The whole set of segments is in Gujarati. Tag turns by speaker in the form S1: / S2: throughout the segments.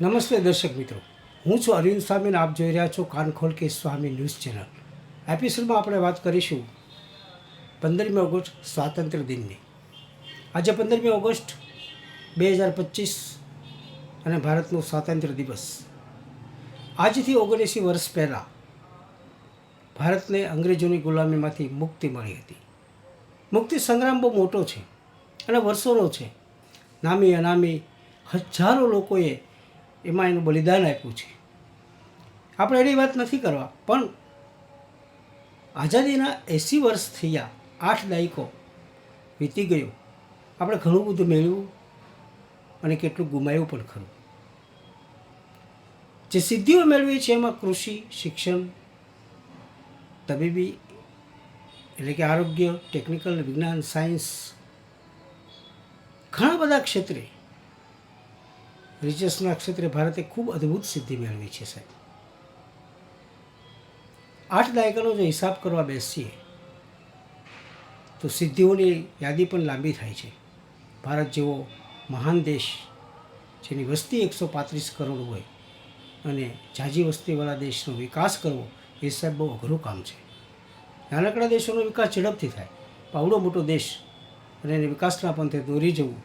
S1: નમસ્તે દર્શક મિત્રો. હું છું અરવિંદ સ્વામીને આપ જોઈ રહ્યા છો કાનખોલ કે સ્વામી ન્યૂઝ ચેનલ. એપિસોડમાં આપણે વાત કરીશું પંદરમી ઓગસ્ટ સ્વાતંત્ર્ય દિનની. આજે પંદરમી ઓગસ્ટ બે હજાર પચીસ અને ભારતનો સ્વાતંત્ર્ય દિવસ. આજથી ઓગણએંસી વર્ષ પહેલાં ભારતને અંગ્રેજોની ગુલામીમાંથી મુક્તિ મળી હતી. મુક્તિ સંગ્રામ બહુ મોટો છે અને વર્ષોનો છે. નામી અનામી હજારો લોકોએ એમાં એનું બલિદાન આપ્યું છે. આપણે એની વાત નથી કરવા, પણ આઝાદીના એંસી વર્ષ થયા, આઠ દાયકો વીતી ગયો. આપણે ઘણું બધું મેળવ્યું અને કેટલું ગુમાવ્યું પણ ખરું. જે સિદ્ધિઓ મેળવી છે એમાં કૃષિ, શિક્ષણ, તબીબી એટલે કે આરોગ્ય ટેકનિકલ વિજ્ઞાન સાયન્સ ઘણા બધા ક્ષેત્રે રિસર્ચના ક્ષેત્રે ભારતે ખૂબ અદ્ભુત સિદ્ધિ મેળવી છે, સાહેબ. આઠ દાયકાનો જો હિસાબ કરવા બેસીએ, તો સિદ્ધિઓની યાદી પણ લાંબી થાય છે. ભારત જેવો મહાન દેશ, જેની વસ્તી એકસો પાંત્રીસ કરોડ હોય અને ઝાઝી વસ્તીવાળા દેશનો વિકાસ કરવો, એ સાહેબ બહુ અઘરું કામ છે. નાનકડા દેશોનો વિકાસ ઝડપથી થાય. પાવડો મોટો દેશ અને એને વિકાસના પંથે દોરી જવું,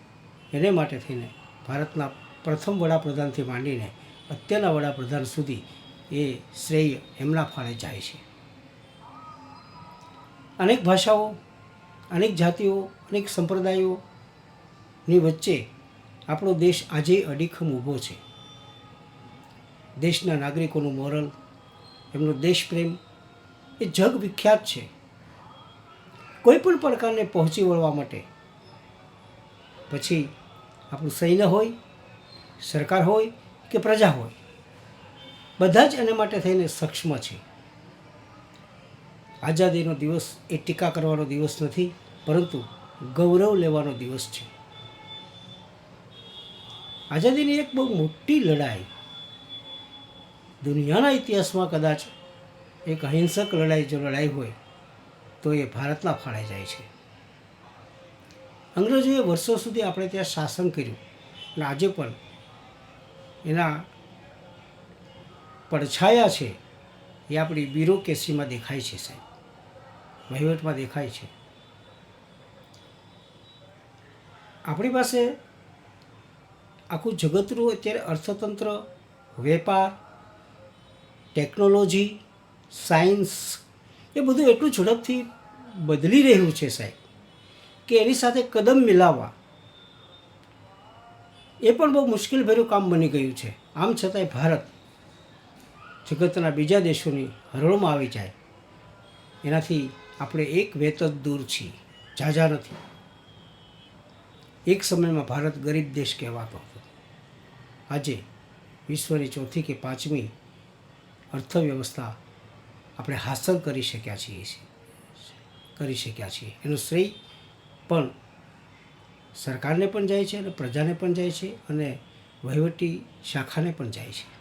S1: એને માટે થઈને ભારતના પ્રથમ વડાપ્રધાનથી માંડીને અત્યારના વડાપ્રધાન સુધી એ શ્રેય એમના ફાળે જાય છે. અનેક ભાષાઓ, અનેક જાતિઓ, અનેક સંપ્રદાયોની વચ્ચે આપણો દેશ આજે અડીખમ ઊભો છે. દેશના નાગરિકોનું મોરલ, એમનો દેશપ્રેમ એ જગ વિખ્યાત છે. કોઈ પણ પ્રકારને પહોંચી વળવા માટે પછી આપણું સૈન્ય હોય સરકાર હોય કે પ્રજા હોય, બધા જ એને માટે થઈને સક્ષમ છે. આઝાદીનો દિવસ એ ટીકા કરવાનો દિવસ નથી, પરંતુ ગૌરવ લેવાનો દિવસ છે. આઝાદીની એક બહુ મોટી લડાઈ દુનિયાના ઇતિહાસમાં કદાચ એક અહિંસક લડાઈ જો લડાઈ હોય, તો એ ભારતના ફાળે જાય છે. અંગ્રેજોએ વર્ષો સુધી આપણે ત્યાં શાસન કર્યું. અને આજે પણ એના પડછાયા છે એ આપણી બ્યુરોક્રેસીમાં દેખાય છે સાહેબ. વહીવટમાં દેખાય છે. આપણી પાસે આખું જગતનું અત્યારે અર્થતંત્ર, વેપાર, ટેકનોલોજી, સાયન્સ, એ બધું એટલું ઝડપથી બદલી રહ્યું છે સાહેબ કે એની સાથે કદમ મિલાવવા એ પણ બહુ મુશ્કેલભર્યું કામ બની ગયું છે. આમ છતાંય ભારત જગતના બીજા દેશોની હરોળમાં આવી જાય. એનાથી આપણે એક વેત જ દૂર છીએ. ઝાઝા નથી. એક સમયમાં ભારત ગરીબ દેશ કહેવાતો હતો. આજે વિશ્વની ચોથી કે પાંચમી અર્થવ્યવસ્થા આપણે હાંસલ કરી શક્યા છીએ. કરી શક્યા છીએ. એનું શ્રેય પણ સરકારને પણ જાય છે અને પ્રજાને પણ જાય છે અને વહીવટી શાખાને પણ જાય છે.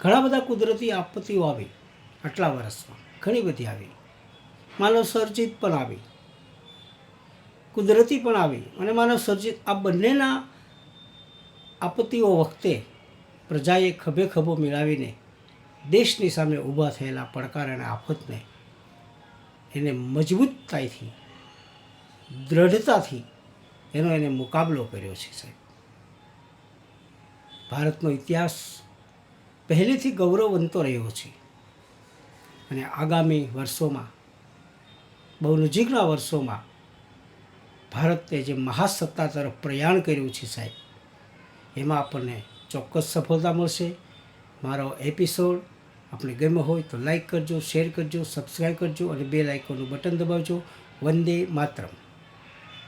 S1: ઘણા બધા કુદરતી આપત્તિઓ આવી, આટલા વર્ષમાં. ઘણી બધી આવી. માનવ સર્જિત પણ આવી. કુદરતી પણ આવી અને માનવ સર્જિત આ બંનેના આપત્તિઓ વખતે પ્રજાએ ખભે ખભો મેળાવીને દેશની સામે ઊભા થયેલા પડકાર અને આફતને એને મજબૂતતાથી દ્રઢતાથી એનો એને મુકાબલો કર્યો છે સાહેબ. ભારતનો ઇતિહાસ પહેલેથી ગૌરવવંતો રહ્યો છે. અને આગામી વર્ષોમાં, બહુ નજીકના વર્ષોમાં ભારતે જે મહાસત્તા તરફ પ્રયાણ કર્યું છે સાહેબ, એમાં આપણને ચોક્કસ સફળતા મળશે. મારો એપિસોડ આપણે ગમ્યો હોય તો લાઈક કરજો, શેર કરજો, સબસ્ક્રાઈબ કરજો અને બે લાઇકોનું બટન દબાવજો. વંદે માતરમ.